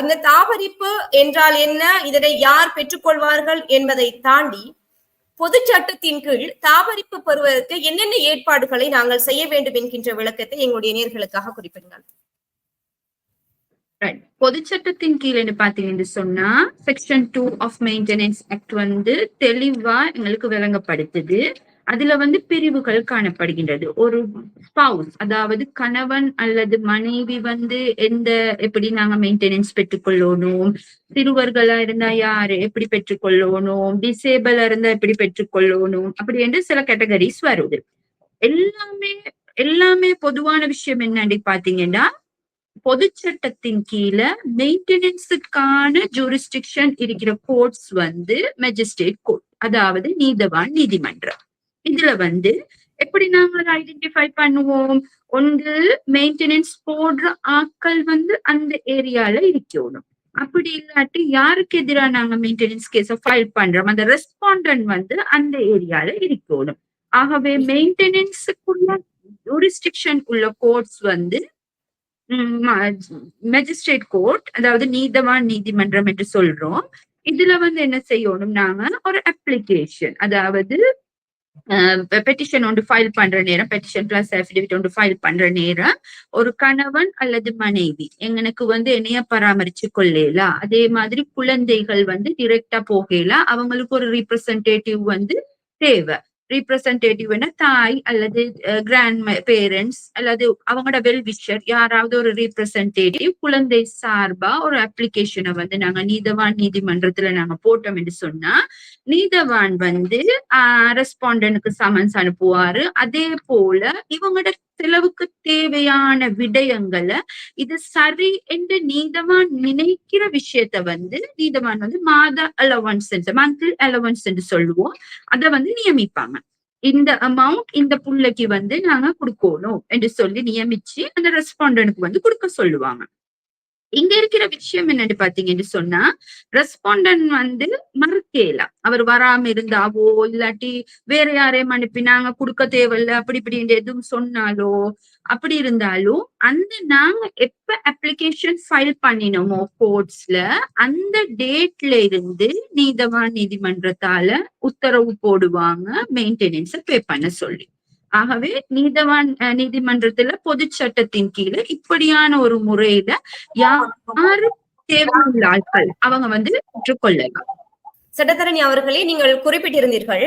இந்த தாவரிப்பு என்றால் என்ன? இதனை யார் பெற்றுக்கொள்வார்கள் என்பதை தாண்டி பொது சட்டத்தின் கீழ் தாவரிப்பு பெறுவதற்கு என்னென்ன ஏற்பாடுகளை நாங்கள் செய்ய வேண்டும் என்கின்ற விளக்கத்தை எங்களுடைய நேர்களுக்காக குறிப்பிடுங்கள். பொது சட்டத்தின் கீழ் என்ன பாத்தீங்கன்னு சொன்னா section two of maintenance act வந்து தெளிவா எங்களுக்கு விளங்கப்படுத்துது. அதுல வந்து பிரிவுகள் காணப்படுகின்றது. ஒரு ஸ்பவுஸ் அதாவது கணவன் அல்லது மனைவி வந்து எந்த எப்படி நாங்க மெயின்டெனன்ஸ் பெற்றுக்கொள்ளணும் சிறுவர்களா இருந்தா யாரு எப்படி பெற்றுக்கொள்ளணும் டிசேபிளா இருந்தா எப்படி பெற்றுக்கொள்ளணும் அப்படி என்று சில கேட்டகரிஸ் வருது. எல்லாமே எல்லாமே பொதுவான விஷயம் என்னன்னு பாத்தீங்கன்னா பொது சட்டத்தின் கீழே மெயின்டெனன்ஸுக்கான ஜூரிஸ்டிக்ஷன் இருக்கிற கோர்ட்ஸ் வந்து மெஜிஸ்ட்ரேட் கோர்ட் அதாவது நீதவான் நீதிமன்றம். இதுல வந்து எப்படி நாங்க ஐடென்டிஃபை பண்ணுவோம்? ஒன்று மெயின்டெனன்ஸ் போடுற ஆட்கள் வந்து அந்த ஏரியால இருக்கணும். அப்படி இல்லாட்டி யாருக்கு எதிராக நாங்க மெயின்டெனன்ஸ் கேஸ ஃபைல் பண்றோம்? அந்த ரெஸ்பாண்டன்ட் வந்து அந்த ஏரியால இருக்கணும். ஆகவே மெயின்டெனன்ஸுக்குள்ள ஜூரிஸ்டிக்ஷன் உள்ள கோர்ட்ஸ் வந்து மெஜிஸ்ட்ரேட் கோர்ட் அதாவது நீதவான் நீதிமன்றம் என்று சொல்றோம். இதுல வந்து என்ன செய்யணும்? நாங்க ஒரு அப்ளிகேஷன் அதாவது பெட்டிஷன் ஒன்று ஃபைல் பண்ற நேரம் பெட்டிஷன் பிளஸ் அஃபிடேவிட் ஒன்று ஃபைல் பண்ற நேரம் ஒரு கணவன் அல்லது மனைவி எங்களுக்கு வந்து என்னைய பராமரிச்சு கொள்ளலாம் அதே மாதிரி குழந்தைகள் வந்து டிரெக்டா போகலாம் அவங்களுக்கு ஒரு ரீப்ரசன்டேட்டிவ் வந்து தேவை. ரீப்ரசன்டேட்டிவ்னா தாய் அல்லது கிராண்ட் பேரண்ட்ஸ் அல்லது அவங்களோட வெல் விஷர் யாராவது ஒரு ரீப்ரசன்டேட்டிவ் குழந்தை சார்பா ஒரு அப்ளிகேஷனை வந்து நாங்க நீதவான் நீதிமன்றத்துல நாங்க போட்டோம் என்று சொன்னா நீதவான் வந்து ரெஸ்பாண்டனுக்கு சமன்ஸ் அனுப்புவாரு அதே போல இவங்களோட செலவுக்கு தேவையான விடயங்களை இது சரி என்று நீதவான் நினைக்கிற விஷயத்த வந்து நீதவான் வந்து மாத அலவன்ஸ் மந்த்லி அலவன்ஸ் என்று சொல்லுவோம். அதை வந்து நியமிப்பாங்க. இந்த அமௌண்ட் இந்த புள்ளைக்கு வந்து நாங்க கொடுக்கணும் என்று சொல்லி நியமிச்சு அந்த ரெஸ்பாண்டனுக்கு வந்து கொடுக்க சொல்லுவாங்க. இங்க இருக்கிற விஷயம் என்னன்னு பாத்தீங்கன்னு சொன்னா ரெஸ்பாண்டன் வந்து மறுக்கலாம் அவர் வராம இருந்தாவோ இல்லாட்டி வேற யாரையும் அனுப்பி நாங்க கொடுக்க தேவையில்ல அப்படி இப்படி எதுவும் சொன்னாலோ அப்படி இருந்தாலும் அந்த நாங்க எப்ப அப்ளிகேஷன் ஃபைல் பண்ணினோமோ கோர்ட்ஸ்ல அந்த டேட்ல இருந்து நீதவான் நீதிமன்றத்தால உத்தரவு போடுவாங்க மெயின்டெனன்ஸ பே பண்ண சொல்லி. ஆகவே நீதவான் நீதிமன்றத்துல பொது சட்டத்தின் கீழே இப்படியான ஒரு முறையில யாரு தேவையுள்ள ஆட்கள் அவங்க வந்து பெற்றுக்கொள்ளலாம் சட்டத்தரணி அவர்களே நீங்கள் குறிப்பிட்டிருந்தீர்கள்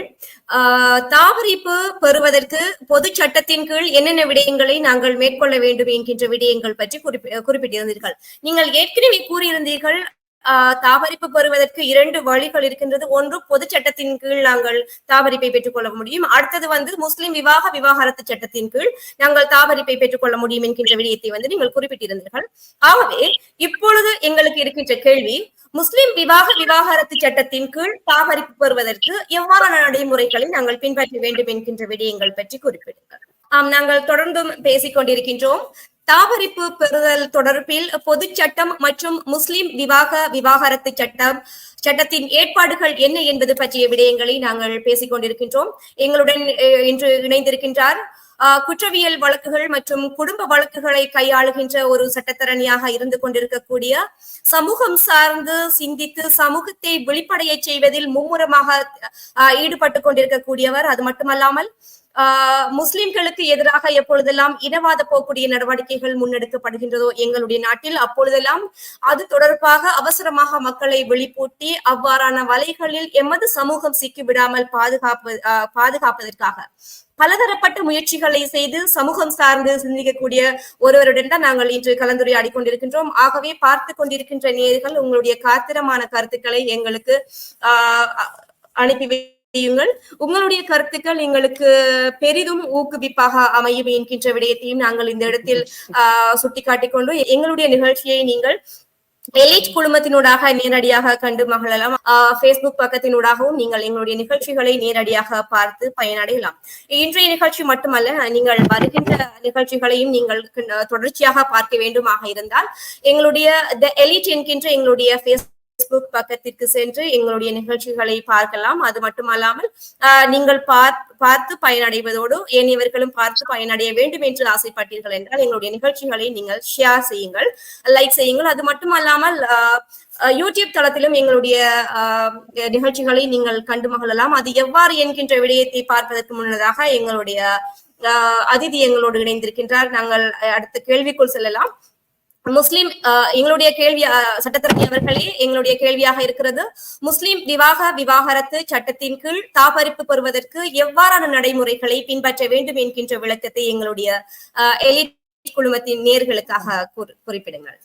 ஆஹ் தாவரிப்பு பெறுவதற்கு பொது சட்டத்தின் கீழ் என்னென்ன விடயங்களை நாங்கள் மேற்கொள்ள வேண்டும் என்கின்ற விடயங்கள் பற்றி குறிப்பிட்டிருந்தீர்கள். நீங்கள் ஏற்கனவே கூறியிருந்தீர்கள் தாவரிப்பு பெறுவதற்கு இரண்டு வழிகள் இருக்கின்றது. ஒன்று பொது சட்டத்தின் கீழ் நாங்கள் தாவரிப்பை பெற்றுக்கொள்ள முடியும். அடுத்தது வந்து முஸ்லிம் விவாக விவாகரத்து சட்டத்தின் கீழ் நாங்கள் தாவரிப்பை பெற்றுக்கொள்ள முடியும் என்கின்ற விடயத்தை வந்து நீங்கள் குறிப்பிட்டிருந்தீர்கள். ஆகவே இப்பொழுது எங்களுக்கு இருக்கின்ற கேள்வி முஸ்லிம் விவாக விவாகரத்து சட்டத்தின் கீழ் தாவரிப்பு பெறுவதற்கு எவ்வாறான நடைமுறைகளை நாங்கள் பின்பற்ற வேண்டும் என்கின்ற விடயங்கள் பற்றி குறிப்பிடுங்கள். ஆம் நாங்கள் தொடர்ந்தும் பேசிக் கொண்டிருக்கின்றோம். தாவரிப்பு பெறுதல் தொடர்பில் பொது சட்டம் மற்றும் முஸ்லிம் விவாக விவாகரத்து சட்டம் சட்டத்தின் ஏற்பாடுகள் என்ன என்பது பற்றிய விடயங்களை நாங்கள் பேசிக் கொண்டிருக்கின்றோம். எங்களுடன் இன்று இணைந்திருக்கின்றார். குற்றவியல் வழக்குகள் மற்றும் குடும்ப வழக்குகளை கையாளுகின்ற ஒரு சட்டத்தரணியாக இருந்து கொண்டிருக்கக்கூடிய சமூகம் சார்ந்து சிந்தித்து சமூகத்தை வெளிப்படைய செய்வதில் மும்முரமாக ஈடுபட்டு கொண்டிருக்கக்கூடியவர். அது மட்டுமல்லாமல் முஸ்லிம்களுக்கு எதிராக எப்பொழுதெல்லாம் இனவாத போக்குடைய நடவடிக்கைகள் முன்னெடுக்கப்படுகின்றதோ எங்களுடைய நாட்டில் அப்பொழுதெல்லாம் அது தொடர்பாக அவசரமாக மக்களை வெளிப்பூட்டி அவ்வாறான வலைகளில் எமது சமூகம் சிக்கிவிடாமல் பாதுகாப்பு பாதுகாப்பதற்காக பலதரப்பட்ட முயற்சிகளை செய்து சமூகம் சார்ந்து சிந்திக்கக்கூடிய ஒருவருடன் தான் நாங்கள் இன்று கலந்துரையாடி கொண்டிருக்கின்றோம். ஆகவே பார்த்து கொண்டிருக்கின்ற நேர்கள் உங்களுடைய காத்திரமான கருத்துக்களை எங்களுக்கு ஆஹ் அனுப்பி செய்யுங்கள். உங்களுடைய கருத்துக்கள் எங்களுக்கு பெரிதும் ஊக்குவிப்பாக அமையும் என்கின்ற விடயத்தையும் நாங்கள் இந்த இடத்தில் ஆஹ் சுட்டிக்காட்டிக் கொண்டு எங்களுடைய நிகழ்ச்சியை நீங்கள் எலிட் குழுமத்தினூடாக நேரடியாக கண்டு மகளலாம் பேஸ்புக் பக்கத்தினூடாகவும் நீங்கள் எங்களுடைய நிகழ்ச்சிகளை நேரடியாக பார்த்து பயனடையலாம். இன்றைய நிகழ்ச்சி மட்டுமல்ல நீங்கள் வருகின்ற நிகழ்ச்சிகளையும் நீங்கள் தொடர்ச்சியாக பார்க்க வேண்டுமாக இருந்தால் எங்களுடைய த எலிட் என்கின்ற எங்களுடைய Facebook பக்கத்திற்கு சென்று எங்களுடைய நிகழ்ச்சிகளை பார்க்கலாம். அது மட்டுமல்லாமல் நீங்கள் பார்த்து பயனடைவதோடு ஏனையவர்களும் பார்த்து பயனடைய வேண்டும் என்று ஆசைப்பட்டீர்கள் என்றால் எங்களுடைய நிகழ்ச்சிகளை நீங்கள் ஷேர் செய்யுங்கள் லைக் செய்யுங்கள். அது மட்டுமல்லாமல் யூடியூப் தளத்திலும் எங்களுடைய ஆஹ், நிகழ்ச்சிகளை நீங்கள் கண்டு மகிழலாம். அது எவ்வாறு என்கின்ற விடயத்தை பார்ப்பதற்கு முன்னதாக எங்களுடைய ஆஹ், அதிதி எங்களோடு இணைந்திருக்கின்றார். நாங்கள் அடுத்த கேள்விக்குள் செல்லலாம். முஸ்லிம் ஆஹ், எங்களுடைய கேள்வி சட்டத்தரணி அவர்களே எங்களுடைய கேள்வியாக இருக்கிறது. முஸ்லிம் விவாக விவாகரத்து சட்டத்தின் கீழ் தாபரிப்பு பெறுவதற்கு எவ்வாறான நடைமுறைகளை பின்பற்ற வேண்டும் என்கின்ற விளக்கத்தை எங்களுடைய ஆஹ், எலிட் குழுமத்தின் நேர்களுக்காக குறிப்பிடுங்கள்.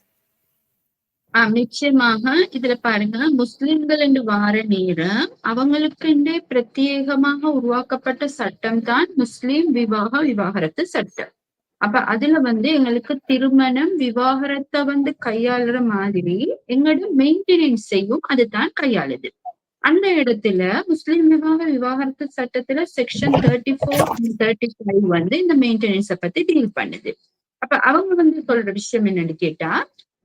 ஆஹ் நிச்சயமாக இதுல பாருங்க. முஸ்லிம்கள் என்று வார நேரம் அவங்களுக்குண்டே பிரத்யேகமாக உருவாக்கப்பட்ட சட்டம் தான் முஸ்லிம் விவாக விவாகரத்து சட்டம். அப்ப அதுல வந்து எங்களுக்கு திருமணம் விவாகரத்தை வந்து கையாளுற மாதிரி எங்களோட மெயின்டெனன்ஸ் செய்யும் அதுதான் கையாளுது. அந்த இடத்துல முஸ்லிம் விவாக விவாகரத்து சட்டத்துல section thirty four thirty five வந்து இந்த மெயின்டெனன்ஸ பத்தி டீல் பண்ணுது. அப்ப அவங்க வந்து சொல்ற விஷயம் என்னன்னு கேட்டா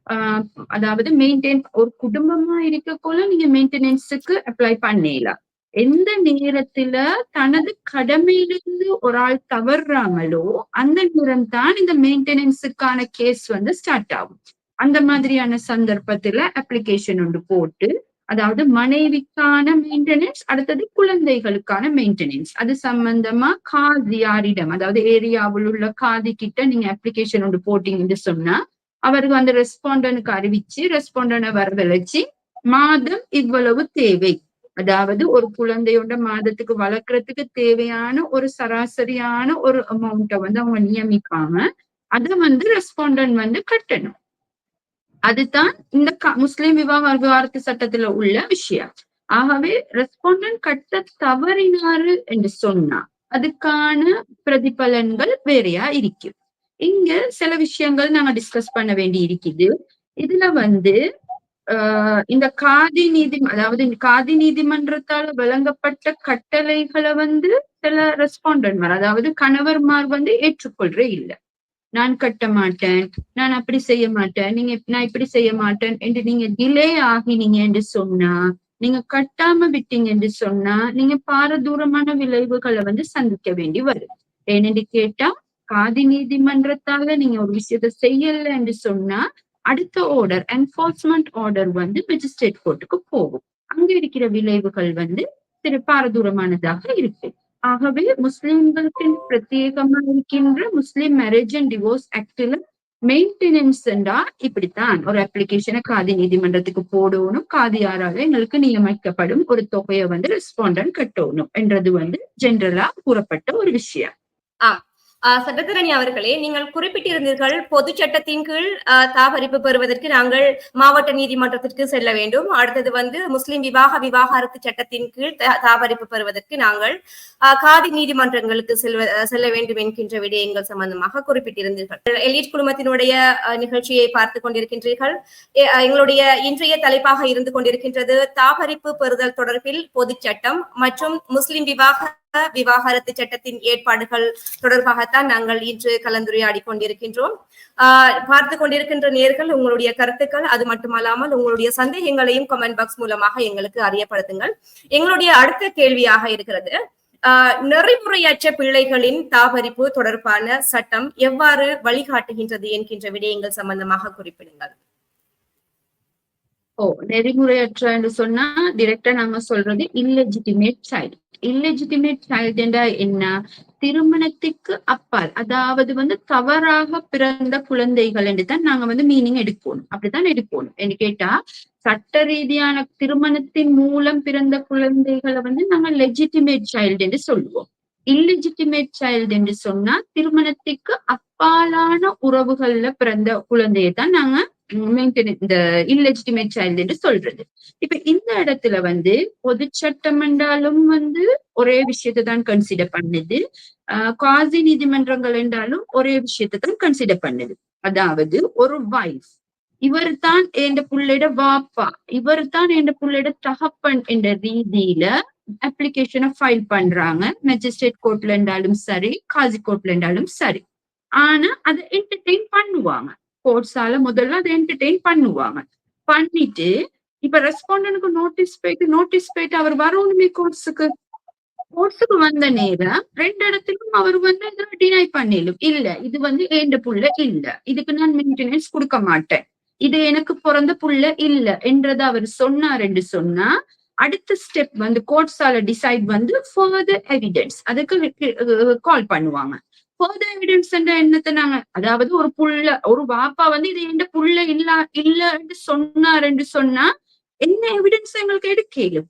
ஆஹ் அதாவது மெயின்டைன் ஒரு குடும்பமா இருக்கக்குள்ள நீங்க மெயின்டெனன்ஸுக்கு அப்ளை பண்ணிடலாம் எந்த நேரத்துல தனது கடமையிலிருந்து ஒரு ஆள் தவறாங்களோ அந்த நேரம் தான் இந்த மெயின்டெனன்ஸுக்கான கேஸ் வந்து ஸ்டார்ட் ஆகும். அந்த மாதிரியான சந்தர்ப்பத்துல அப்ளிகேஷன் ஒன்று போட்டு அதாவது மனைவிக்கான மெயின்டெனன்ஸ் அடுத்தது குழந்தைகளுக்கான மெயின்டெனன்ஸ் அது சம்பந்தமா காதியாரிடம் அதாவது ஏரியாவில் உள்ள காதி கிட்ட நீங்க அப்ளிகேஷன் ஒன்று போட்டீங்கன்னு சொன்னா அவருக்கு அந்த ரெஸ்பாண்டனுக்கு அறிவிச்சு ரெஸ்பாண்டனை வரவழைச்சு மாதம் இவ்வளவு தேவை. அதாவது ஒரு குழந்தையோட மாதத்துக்கு வளர்க்கறதுக்கு தேவையான ஒரு சராசரியான ஒரு அமௌண்ட்டை வந்து அவங்க நியமிக்காம அதை வந்து ரெஸ்பாண்டன் வந்து கட்டணும். அதுதான் இந்த முஸ்லிம் விவாக விவகாரத்து சட்டத்துல உள்ள விஷயம். ஆகவே ரெஸ்பாண்டன் கட்ட தவறினாரு என்று சொன்னா அதுக்கான பிரதிபலன்கள் வேறையா இருக்கு இங்க சில விஷயங்கள் நாங்க டிஸ்கஸ் பண்ண வேண்டி இருக்குது. இதுல வந்து இந்த காதி நீதி அதாவது காதி நீதிமன்றத்தால வழங்கப்பட்ட கட்டளைகளை வந்து சில ரெஸ்பாண்டன்மார் அதாவது கணவர்மார் வந்து ஏற்றுக்கொள்ற இல்ல. நான் கட்ட மாட்டேன் நான் அப்படி செய்ய மாட்டேன் நீங்க நான் இப்படி செய்ய மாட்டேன் என்று நீங்க டிலே ஆகினீங்க என்று சொன்னா நீங்க கட்டாம விட்டீங்க என்று சொன்னா நீங்க பாரதூரமான விளைவுகளை வந்து சந்திக்க வேண்டி வரும் ஏனென்று கேட்டா காதி நீதிமன்றத்தால நீங்க ஒரு விஷயத்த செய்யல என்று சொன்னா அடுத்த ஆர்டர் என்ஃபோர்ஸ்மெண்ட் ஆர்டர் வந்து மெஜிஸ்ட்ரேட் கோர்ட்டுக்கு போகும். அங்க இருக்கிற விளைவுகள் வந்து சிறு பாரதூரமானதாக இருக்கு. ஆகவே முஸ்லிம்களுக்கு பிரத்யேகமா இருக்கின்ற முஸ்லிம் மேரேஜ் அண்ட் டிவோர்ஸ் ஆக்ட்ல மெயின்டெனன்ஸ் இப்படித்தான். ஒரு அப்ளிகேஷனை காதி நீதிமன்றத்துக்கு போடணும். காதியாரால எங்களுக்கு நியமிக்கப்படும் ஒரு தொகையை வந்து ரெஸ்பாண்டன் கட்டணும் என்றது வந்து ஜென்ரலா கூறப்பட்ட ஒரு விஷயம். சட்டத்தரணி அவர்களே நீங்கள் குறிப்பிட்டிருந்தீர்கள் பொது சட்டத்தின் கீழ் ஆஹ் தாபரிப்பு பெறுவதற்கு நாங்கள் மாவட்ட நீதிமன்றத்திற்கு செல்ல வேண்டும். அடுத்தது வந்து முஸ்லிம் விவாக விவாகரத்து சட்டத்தின் கீழ் தா- தாபரிப்பு பெறுவதற்கு நாங்கள் ஆஹ் காதி நீதிமன்றங்களுக்கு செல்வ செல்ல வேண்டும் என்கின்ற விடயங்கள் சம்பந்தமாக குறிப்பிட்டிருந்தீர்கள். எலிட் குழுமத்தினுடைய நிகழ்ச்சியை பார்த்து கொண்டிருக்கின்றீர்கள். எங்களுடைய இன்றைய தலைப்பாக இருந்து கொண்டிருக்கின்றது தாபரிப்பு பெறுதல் தொடர்பில் பொதுச் சட்டம் மற்றும் முஸ்லிம் விவாக விவாகரத்து சட்டத்தின் ஏற்பாடுகள் தொடர்பாகத்தான் நாங்கள் இன்று கலந்துரையாடி கொண்டிருக்கின்றோம். ஆஹ் பார்த்து கொண்டிருக்கின்ற நேர்கள் உங்களுடைய கருத்துக்கள் அது மட்டுமல்லாமல் உங்களுடைய சந்தேகங்களையும் கமெண்ட் பாக்ஸ் மூலமாக எங்களுக்கு அறியப்படுத்துங்கள். எங்களுடைய அடுத்த கேள்வியாக இருக்கிறது. ஆஹ் நெறிமுறையற்ற பிள்ளைகளின் தாபரிப்பு தொடர்பான சட்டம் எவ்வாறு வழிகாட்டுகின்றது என்கின்ற விடயங்கள் சம்பந்தமாக குறிப்பிடுங்கள். ஓ நெறிமுறையற்ற என்று சொன்னா டிரெக்டா நாங்க சொல்றது இல்லெஜிட்டிமேட் சைல்டு இல்லெஜிட்டிமேட் சைல்டுண்டா என்ன? திருமணத்துக்கு அப்பால். அதாவது வந்து தவறாக பிறந்த குழந்தைகள் என்று தான் நாங்க வந்து மீனிங் எடுக்கணும். அப்படித்தான் எடுக்கணும். என்று கேட்டா சட்ட ரீதியான திருமணத்தின் மூலம் பிறந்த குழந்தைகளை வந்து நாங்க லெஜிட்டிமேட் சைல்டு என்று சொல்லுவோம். இல்லெஜிட்டிமேட் சைல்டு என்று சொன்னா திருமணத்துக்கு அப்பாலான உறவுகள்ல பிறந்த குழந்தையை தான் நாங்க இந்த இல்லெஜிட்டிமேட் சைல்டு என்று சொல்றது. இப்ப இந்த இடத்துல வந்து பொது சட்டம் என்றாலும் வந்து ஒரே விஷயத்தை தான் கன்சிடர் பண்ணுது. ஆஹ் காசி நீதிமன்றங்கள் என்றாலும் ஒரே விஷயத்தை தான் கன்சிடர் பண்ணுது. அதாவது ஒரு வைஃப் இவர் தான் என் புள்ளையோட வாப்பா இவர் தான் என் புள்ளையோட தகப்பன் என்ற ரீதியில அப்ளிகேஷனை ஃபைல் பண்றாங்க. மெஜிஸ்ட்ரேட் கோர்ட்ல இருந்தாலும் சரி காசி கோர்ட்ல இருந்தாலும் சரி. ஆனா அதை என்டர்டெயின் பண்ணுவாங்க. கோர்ட்ஸால முதல்ல அதை என்டர்டெயின் பண்ணுவாங்க. பண்ணிட்டு இப்ப ரெஸ்பாண்டனுக்கு நோட்டீஸ் போயிட்டு நோட்டீஸ் போயிட்டு அவர் வரணுமே கோர்ஸுக்கு கோர்ஸுக்கு வந்த நேரம் ரெண்டு இடத்திலும் அவர் வந்து டினை பண்ணிடும் இல்ல இது வந்து ஏண்ட புள்ள இல்ல. இதுக்கு நான் மெயின்டெனன்ஸ் கொடுக்க மாட்டேன். இது எனக்கு பிறந்த புள்ள இல்ல என்றதை அவர் சொன்னார் என்று சொன்னா அடுத்த ஸ்டெப் வந்து கோர்ட்ஸால டிசைட் வந்து ஃபர்தர் எவிடன்ஸ் அதுக்கு கால் பண்ணுவாங்க. ஃபர்தர் எவிடன்ஸ் என்னத்தை நாங்க அதாவது ஒரு புள்ள ஒரு வாப்பா வந்து இது எந்த புள்ள இல்ல இல்லன்னு சொன்னார் என்று சொன்னா என்ன எவிடன்ஸ் எங்களுக்கு எடுக்கலும்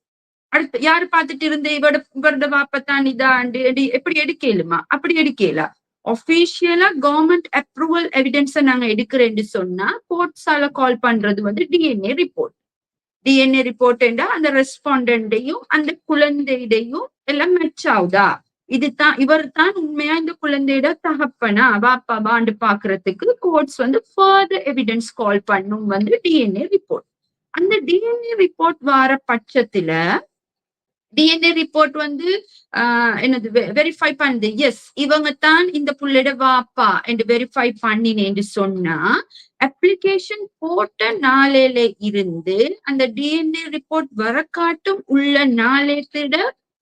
அடுத்து யாரு பார்த்துட்டு இருந்த இவட இவரோட வாப்பத்தான் இதாண்டு எடி- எப்படி எடுக்கலுமா அப்படி எடுக்கலா ஒபிஷியலா கவர்மெண்ட் அப்ரூவல் எவிடன்ஸை நாங்க எடுக்கிறேன்னு சொன்னா கோர்ட்ஸால கால் பண்றது வந்து டிஎன்ஏ ரிப்போர்ட் டிஎன்ஏ ரிப்போர்ட் அந்த ரெஸ்பாண்டையும் அந்த குழந்தையிடையும் எல்லாம் மேட்ச் ஆகுதா? இதுதான் இவர் தான் உண்மையா இந்த குழந்தையோட தகப்பனா? வாப்பாபாண்டு பாக்குறதுக்கு கோர்ட்ஸ் வந்து ஃபர்தர் எவிடன்ஸ் கால் பண்ணும் வந்து டிஎன்ஏ ரிப்போர்ட் அந்த டிஎன்ஏ ரிப்போர்ட் வார பட்சத்துல டிஎன்ஏ ரிப்போர்ட் வந்து ஆஹ் என்னது வெரிஃபை பண்ணுது. எஸ் இவங்க தான் இந்த புள்ளைட வாப்பா என்று வெரிஃபை பண்ணினேன்னு சொன்னா அப்ளிகேஷன் போட்ட நாளையில இருந்து அந்த டிஎன்ஏ ரிப்போர்ட் வரக்காட்டும் உள்ள நாளையத்திட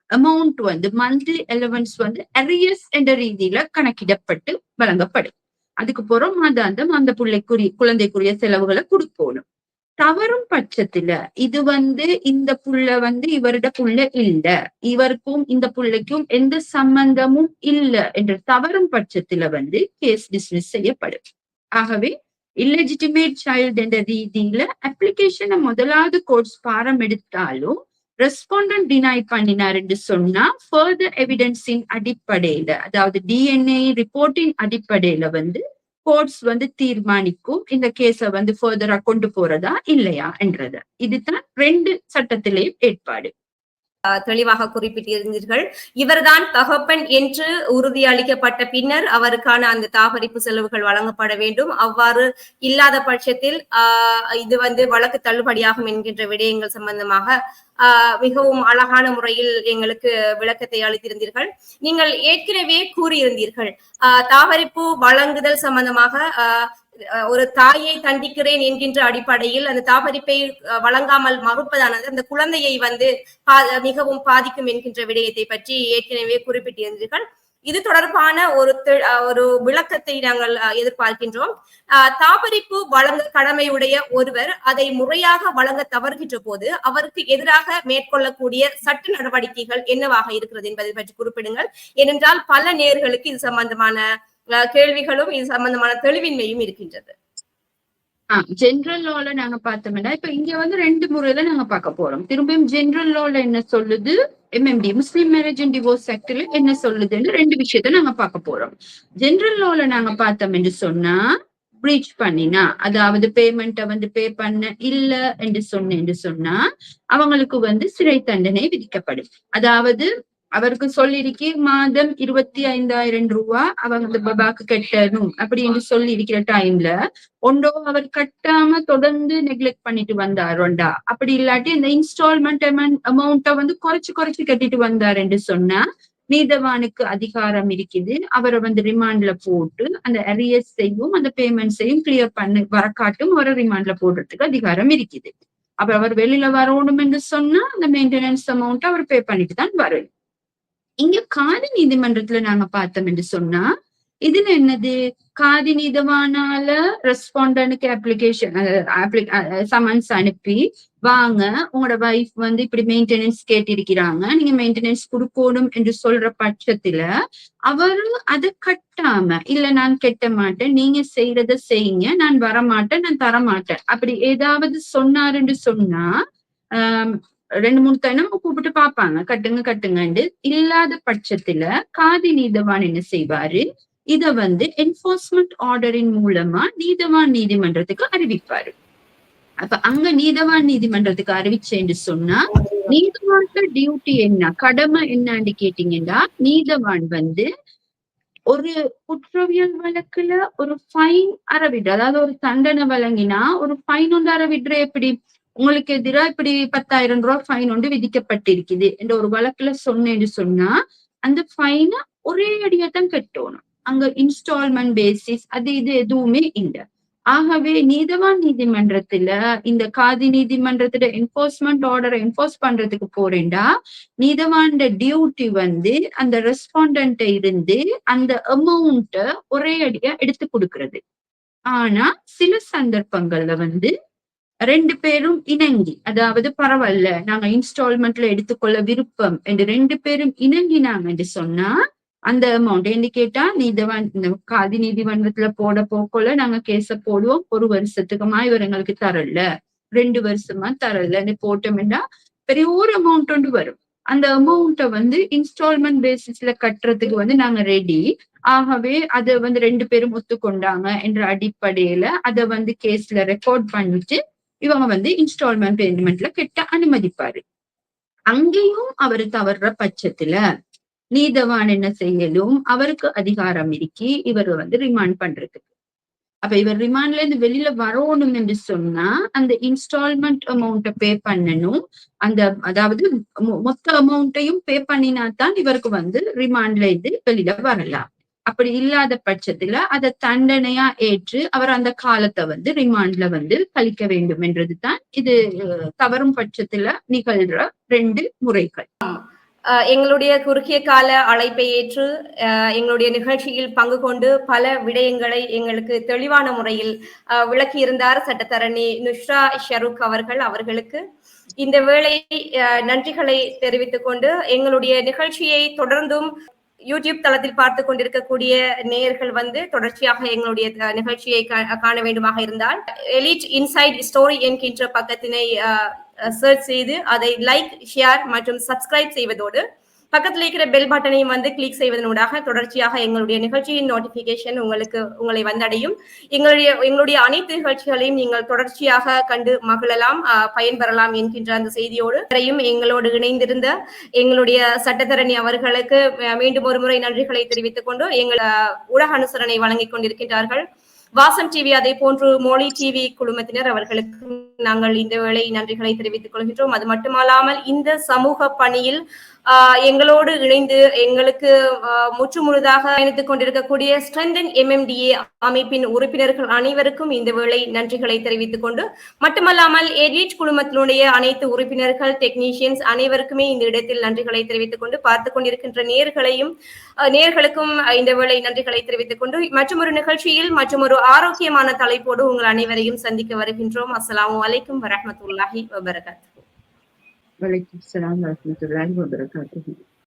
அமௌண்ட் வந்து மந்த்லி அலவன்ஸ் வந்து அரியஸ் என்ற ரீதியில கணக்கிடப்பட்டு வழங்கப்படும். அதுக்கு புறம் மாதாந்தம் அந்த பிள்ளைக்குரிய குழந்தைக்குரிய செலவுகளை கொடுக்கணும். தவறும் பட்சத்துல இது வந்து இந்த புள்ள வந்து இவரோட புள்ள இல்ல. இவருக்கும் இந்த புள்ளைக்கும் எந்த சம்பந்தமும் இல்ல என்று தவறும் பட்சத்துல வந்து கேஸ் டிஸ்மிஸ் செய்யப்படும். ஆகவே இல்லெஜிட்டிமேட் சைல்டு என்ற ரீதியில அப்ளிகேஷனை முதலாவது கோர்ஸ் பாரம் எடுத்தாலும் ரெஸ்பாண்டன்ட் டினை பண்ணினார் என்று சொன்னா ஃபர்தர் எவிடன்ஸின் அடிப்படையில அதாவது டிஎன்ஏ ரிப்போர்ட்டின் அடிப்படையில வந்து கோர்ட்ஸ் வந்து தீர்மானிக்கும் இந்த கேஸ வந்து ஃபர்தரா கொண்டு போறதா இல்லையா என்றது. இதுதான் ரெண்டு சட்டத்திலேயும் ஏற்பாடு. தெளிவாக குறிப்பிட்டிருந்தீர்கள். இவர்தான் தகப்பன் என்று உறுதியளிக்கப்பட்ட பின்னர் அவருக்கான அந்த தாபரிப்பு செலவுகள் வழங்கப்பட வேண்டும். அவ்வாறு இல்லாத பட்சத்தில் ஆஹ் இது வந்து வழக்கு தள்ளுபடியாகும் என்கின்ற விடயங்கள் சம்பந்தமாக ஆஹ் மிகவும் அழகான முறையில் எங்களுக்கு விளக்கத்தை அளித்திருந்தீர்கள். நீங்கள் ஏற்கனவே கூறியிருந்தீர்கள் ஆஹ் தாவரிப்பு வழங்குதல் சம்பந்தமாக அஹ் ஒரு தாயை தண்டிக்கிறேன் என்கின்ற அடிப்படையில் அந்த தாபரிப்பை வழங்காமல் மறுப்பதானது அந்த குழந்தையை வந்து மிகவும் பாதிக்கும் என்கின்ற விடயத்தை பற்றி ஏற்கனவே குறிப்பிட்டிருந்தீர்கள். இது தொடர்பான ஒரு ஒரு விளக்கத்தை நாங்கள் எதிர்பார்க்கின்றோம். அஹ், தாபரிப்பு வழங்க கடமையுடைய ஒருவர் அதை முறையாக வழங்க தவறுகின்ற போது அவருக்கு எதிராக மேற்கொள்ளக்கூடிய சட்ட நடவடிக்கைகள் என்னவாக இருக்கிறது என்பதை பற்றி குறிப்பிடுங்கள். ஏனென்றால் பல நேர்களுக்கு இது சம்பந்தமான கேள்விகளும் இது சம்பந்தமான தெளிவின்மையும் இருக்கின்றது. ஜென்ரல் லோல நாங்க பார்த்தோம்னா இப்ப இங்க வந்து ரெண்டு முறையில நாங்க பார்க்க போறோம். திரும்பியும் ஜென்ரல் லோல என்ன சொல்லுது? MMD Muslim marriage and divorce ஆக்ட்ல என்ன சொல்லுதுன்னு ரெண்டு விஷயத்த நாங்க பார்க்க போறோம். ஜென்ரல் லோல நாங்க பார்த்தோம் என்று சொன்னா பிரீச் பண்ணினா அதாவது பேமெண்ட்டை வந்து பே பண்ண இல்ல என்று சொன்னேன் என்று சொன்னா அவங்களுக்கு வந்து சிறை தண்டனை விதிக்கப்படும். அதாவது அவருக்கு சொல்லிருக்கி மாதம் இருபத்தி ஐந்தாயிரம் ரூபா அவங்க அந்த பபாக்கு கட்டணும் அப்படின்னு சொல்லி இருக்கிற டைம்ல ஒன்றோ அவர் கட்டாம தொடர்ந்து நெக்லெக்ட் பண்ணிட்டு வந்தார் ஒண்டா அப்படி இல்லாட்டி இந்த இன்ஸ்டால்மெண்ட் அமௌண்ட்டை வந்து குறைச்சு குறைச்சு கட்டிட்டு வந்தார் என்று சொன்னா நீதவானுக்கு அதிகாரம் இருக்குது. அவரை வந்து ரிமாண்ட்ல போட்டு அந்த அரியர்ஸையும் அந்த பேமெண்ட்ஸையும் கிளியர் பண்ணி வரக்காட்டும் அவரை ரிமாண்ட்ல போடுறதுக்கு அதிகாரம் இருக்குது. அப்ப அவர் வெளியில வரணும் என்று சொன்னா அந்த மெயின்டெனன்ஸ் அமௌண்ட் அவர் பே பண்ணிட்டு தான் வரணும் இங்க காதி நீதிமன்றத்துல நாங்க பார்த்தோம் என்று சொன்னா இதுல என்னது? காதி நீதவானால ரெஸ்பாண்டனுக்கு அப்ளிகேஷன் சமன்ஸ் அனுப்பி வாங்க உங்களோட வைஃப் வந்து இப்படி மெயின்டெனன்ஸ் கேட்டிருக்கிறாங்க நீங்க மெயின்டெனன்ஸ் கொடுக்கணும் என்று சொல்ற பட்சத்துல அவரும் அதை கட்டாம இல்ல நான் கெட்ட மாட்டேன் நீங்க செய்யறத செய்யுங்க நான் வரமாட்டேன் நான் தரமாட்டேன் அப்படி ஏதாவது சொன்னாருன்னு சொன்னா ஆஹ் ரெண்டு மூணு தினமும் கூப்பிட்டு பாப்பாங்க கட்டுங்க கட்டுங்கன்னு இல்லாத பட்சத்துல காதி நீதவான் என்ன செய்வாரு? இத வந்து என்போர்ஸ்மெண்ட் ஆர்டரின் மூலமா நீதவான் நீதிமன்றத்துக்கு அறிவிப்பாரு. அப்ப அங்க நீதவான் நீதிமன்றத்துக்கு அறிவிச்சேன்னு சொன்னா நீதவான்ல டியூட்டி என்ன? கடமை என்னன்னு கேட்டீங்கன்னா நீதவான் வந்து ஒரு குற்றவியல் வழக்குல ஒரு ஃபைன் அறவிடு அதாவது ஒரு தண்டனை வழங்கினா ஒரு ஃபைன் ஒன்று அறவிடுற எப்படி? உங்களுக்கு எதிராக இப்படி பத்தாயிரம் ரூபாய் ஃபைன் ஒன்று விதிக்கப்பட்டிருக்குது என்ற ஒரு வழக்குல சொன்னேன்னு சொன்னா அந்த ஃபைனை ஒரே அடியா தான் கட்டணும். அங்க இன்ஸ்டால்மெண்ட் பேசிஸ் அது இது எதுவுமே இல்லை. ஆகவே நீதவான் நீதிமன்றத்துல இந்த காதி நீதிமன்றத்துல என்போர்ஸ்மெண்ட் ஆர்டரை என்போர்ஸ் பண்றதுக்கு போறேன்டா நீதவான் டியூட்டி வந்து அந்த ரெஸ்பாண்டன்ட்ட இருந்து அந்த அமௌண்ட்ட ஒரே அடியா எடுத்து கொடுக்கறது. ஆனா சில சந்தர்ப்பங்கள்ல வந்து ரெண்டு பேரும் இணங்கி அதாவது பரவாயில்ல நாங்க இன்ஸ்டால்மெண்ட்ல எடுத்துக்கொள்ள விருப்பம் என்று ரெண்டு பேரும் இணங்கினாங்க என்று சொன்னா அந்த அமௌண்ட் என்று கேட்டா நீதிவான் இந்த காதி நீதிமன்றத்துல போட போக்கோல நாங்க கேஸ போடுவோம் ஒரு வருஷத்துக்குமா இவர் எங்களுக்கு தரல ரெண்டு வருஷமா தரலன்னு போட்டோம்னா பெரிய ஒரு அமௌண்ட் ஒன்று வரும். அந்த அமௌண்ட்டை வந்து இன்ஸ்டால்மெண்ட் பேசிஸ்ல கட்டுறதுக்கு வந்து நாங்க ரெடி ஆகவே அதை வந்து ரெண்டு பேரும் ஒத்துக்கொண்டாங்க என்ற அடிப்படையில அதை வந்து கேஸ்ல ரெக்கார்ட் பண்ணிட்டு இவங்க வந்து இன்ஸ்டால்மெண்ட் பேமெண்ட்ல கெட்ட அனுமதிப்பாரு. அங்கேயும் அவர் தவறுற பட்சத்துல நீதவான் என்ன செய்யலும் அவருக்கு அதிகாரம் இருக்கி இவர் வந்து ரிமாண்ட் பண்றதுக்கு. அப்ப இவர் ரிமாண்ட்ல இருந்து வெளியில வரணும் என்று சொன்னா அந்த இன்ஸ்டால்மெண்ட் அமௌண்ட்டை பே பண்ணணும். அந்த அதாவது மொத்த அமௌண்ட்டையும் பே பண்ணினா தான் இவருக்கு வந்து ரிமாண்ட்ல இருந்து வெளியில வரலாம். அப்படி இல்லாத பட்சத்துல அதை தண்டனையா ஏற்று அவர் அந்த காலத்தை வந்து ரிமாண்ட்ல வந்து கழிக்க வேண்டும் என்றதுதான் இது தவறும் பட்சத்துல நிகழ்ற ரெண்டு முறைகள். எங்களுடைய குறுகிய கால அழைப்பை ஏற்று எங்களுடைய நிகழ்ச்சியில் பங்கு கொண்டு பல விடயங்களை எங்களுக்கு தெளிவான முறையில் விளக்கியிருந்தார் சட்டத்தரணி நுஷ்ரா ஷரூக் அவர்கள் அவர்களுக்கு. இந்த வேளை அஹ் நன்றிகளை தெரிவித்துக் கொண்டு எங்களுடைய நிகழ்ச்சியை தொடர்ந்தும் யூடியூப் தளத்தில் பார்த்து கொண்டிருக்கக்கூடிய நேயர்கள் வந்து தொடர்ச்சியாக எங்களுடைய நிகழ்ச்சியை கா- காண வேண்டுமாக இருந்தால் எலிட் இன்சைட் ஸ்டோரி என்கின்ற பக்கத்தினை சர்ச் செய்து அதை லைக் ஷேர் மற்றும் சப்ஸ்கிரைப் செய்வதோடு பக்கத்தில் இருக்கிற பெல் பட்டனையும் வந்து கிளிக் செய்வதனூடாக தொடர்ச்சியாக எங்களுடைய நிகழ்ச்சியின் நோட்டிபிகேஷன் உங்களுக்கு உங்களை வந்தடையும். எங்களுடைய எங்களுடைய அனைத்து நிகழ்ச்சிகளையும் நீங்கள் தொடர்ச்சியாக கண்டு மகிழலாம் பயன்பெறலாம் என்கின்ற அந்த செய்தியோடு எங்களோடு இணைந்திருந்த எங்களுடைய சட்டத்தரணி அவர்களுக்கு மீண்டும் ஒரு முறை நன்றிகளை தெரிவித்துக் கொண்டு எங்கள் ஊடக அனுசரணை வழங்கிக் கொண்டிருக்கின்றார்கள். வாசம் டிவி அதே போன்று மொழி டிவி குழுமத்தினர் அவர்களுக்கு நாங்கள் இந்த வேளை நன்றிகளை தெரிவித்துக் கொள்கின்றோம். அது மட்டுமல்லாமல் இந்த சமூக பணியில் எங்களோடு இணைந்து எங்களுக்கு முற்று முழுதாக இணைத்துக் கொண்டிருக்கக்கூடிய ஸ்ட்ரெந்தன் எம்எம்டிஏ அமைப்பின் உறுப்பினர்கள் அனைவருக்கும் இந்த வேளை நன்றிகளை தெரிவித்துக் கொண்டு மட்டுமல்லாமல் எடிட் குழுமத்தினுடைய அனைத்து உறுப்பினர்கள் டெக்னீஷியன்ஸ் அனைவருக்குமே இந்த இடத்தில் நன்றிகளை தெரிவித்துக் கொண்டு பார்த்துக் கொண்டிருக்கின்ற நேர்களையும் நேர்களுக்கும் இந்த வேளை நன்றிகளை தெரிவித்துக் கொண்டு மற்றொரு நிகழ்ச்சியில் மற்றொரு ஆரோக்கியமான தலைப்போடு உங்கள் அனைவரையும் சந்திக்க வருகின்றோம். அஸ்ஸலாமு அலைக்கும் Aleyküm selam ve rahmetullahi ve berekatuhu.